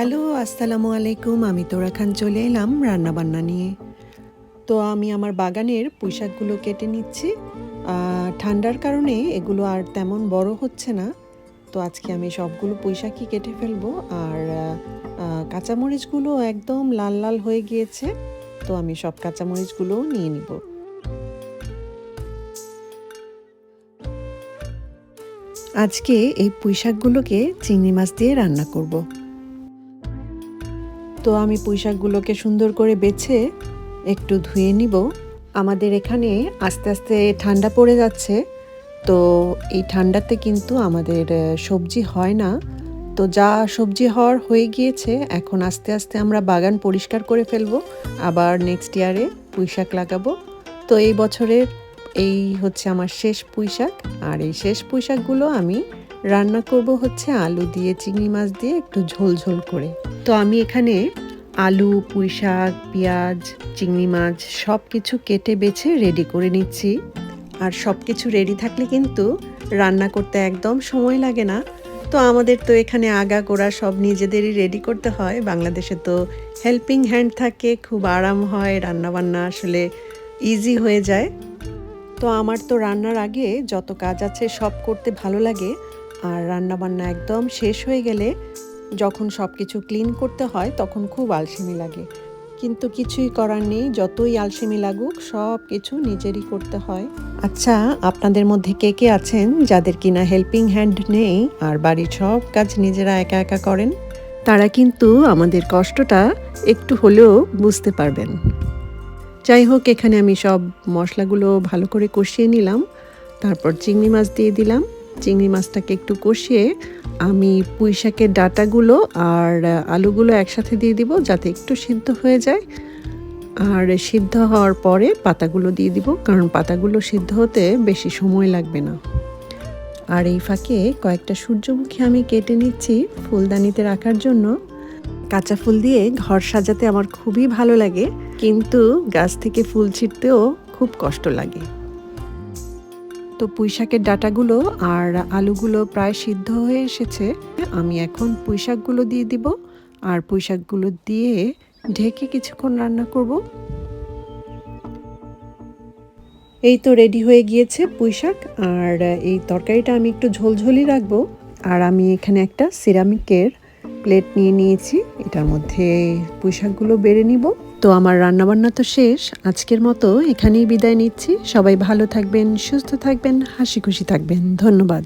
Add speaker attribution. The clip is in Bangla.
Speaker 1: হ্যালো, আসসালামু আলাইকুম। আমি তোরা খান চলে এলাম রান্নাবান্না নিয়ে। তো আমি আমার বাগানের পুঁইশাকগুলো কেটে নিচ্ছি। ঠান্ডার কারণে এগুলো আর তেমন বড় হচ্ছে না। তো আজকে আমি সবগুলো পুঁইশাকই কেটে ফেলব। আর কাঁচামরিচগুলো একদম লাল লাল হয়ে গিয়েছে। তো আমি সব কাঁচামরিচগুলোও নিয়ে নিব। আজকে এই পুঁইশাকগুলোকে চিংড়ি মাছ দিয়ে রান্না করব। তো আমি পুঁইশাকগুলোকে সুন্দর করে বেছে একটু ধুয়ে নিব। আমাদের এখানে আস্তে আস্তে ঠান্ডা পড়ে যাচ্ছে। তো এই ঠান্ডাতে কিন্তু আমাদের সবজি হয় না। তো যা সবজি হওয়ার হয়ে গিয়েছে, এখন আস্তে আস্তে আমরা বাগান পরিষ্কার করে ফেলব। আবার নেক্সট ইয়ারে পুঁইশাক লাগাবো। তো এই বছরের এই হচ্ছে আমার শেষ পুঁইশাক। আর এই শেষ পুঁইশাকগুলো আমি রান্না করব হচ্ছে আলু দিয়ে, চিংড়ি মাছ দিয়ে একটু ঝোল ঝোল করে। তো আমি এখানে আলু, পুঁই শাক, পেঁয়াজ, চিংড়ি মাছ সব কিছু কেটে বেছে রেডি করে নিচ্ছি। আর সব কিছু রেডি থাকলে কিন্তু রান্না করতে একদম সময় লাগে না। তো আমাদের তো এখানে আগা গোড়া সব নিজেদেরই রেডি করতে হয়। বাংলাদেশে তো হেল্পিং হ্যান্ড থাকে, খুব আরাম হয়, রান্নাবান্না আসলে ইজি হয়ে যায়। তো আমার তো রান্নার আগে যত কাজ আছে সব করতে ভালো লাগে। আর রান্নাবান্না একদম শেষ হয়ে গেলে যখন সব কিছু ক্লিন করতে হয়, তখন খুব আলসেমি লাগে। কিন্তু কিছুই করার নেই, যতই আলসেমি লাগুক সব কিছু নিজেরই করতে হয়। আচ্ছা আপনাদের মধ্যে কে কে আছেন যাদের কিনা হেল্পিং হ্যান্ড নেই আর বাড়ির সব কাজ নিজেরা একা একা করেন? তারা কিন্তু আমাদের কষ্টটা একটু হলেও বুঝতে পারবেন। যাই হোক, এখানে আমি সব মশলাগুলো ভালো করে কষিয়ে নিলাম। তারপর চিংড়ি মাছ দিয়ে দিলাম। চিংড়ি মাছটাকে একটু কষিয়ে আমি পুঁই শাকের ডাটাগুলো আর আলুগুলো একসাথে দিয়ে দিব যাতে একটু সিদ্ধ হয়ে যায়। আর সিদ্ধ হওয়ার পরে পাতাগুলো দিয়ে দিব, কারণ পাতাগুলো সিদ্ধ হতে বেশি সময় লাগবে না। আর এই ফাঁকে কয়েকটা সূর্যমুখী আমি কেটে নিচ্ছি ফুলদানিতে রাখার জন্য। কাঁচা ফুল দিয়ে ঘর সাজাতে আমার খুবই ভালো লাগে, কিন্তু গাছ থেকে ফুল ছিঁড়তেও খুব কষ্ট লাগে। তো পুঁইশাকের ডাটাগুলো আর আলুগুলো প্রায় সিদ্ধ হয়ে এসেছে। আমি এখন পুঁইশাকগুলো দিয়ে দিব। আর পুঁইশাকগুলো দিয়ে ঢেকে কিছুক্ষণ রান্না করব। এই তো রেডি হয়ে গিয়েছে পুঁইশাক। আর এই তরকারিটা আমি একটু ঝোলঝোলই রাখব। আর আমি এখানে একটা সিরামিকের প্লেট নিয়ে নিয়েছি। এটার মধ্যে পুঁইশাকগুলো বেড়ে নিব। তো আমার রান্নাবান্না তো শেষ। আজকের মতো এখানেই বিদায় নিচ্ছি। সবাই ভালো থাকবেন, সুস্থ থাকবেন, হাসি খুশি থাকবেন। ধন্যবাদ।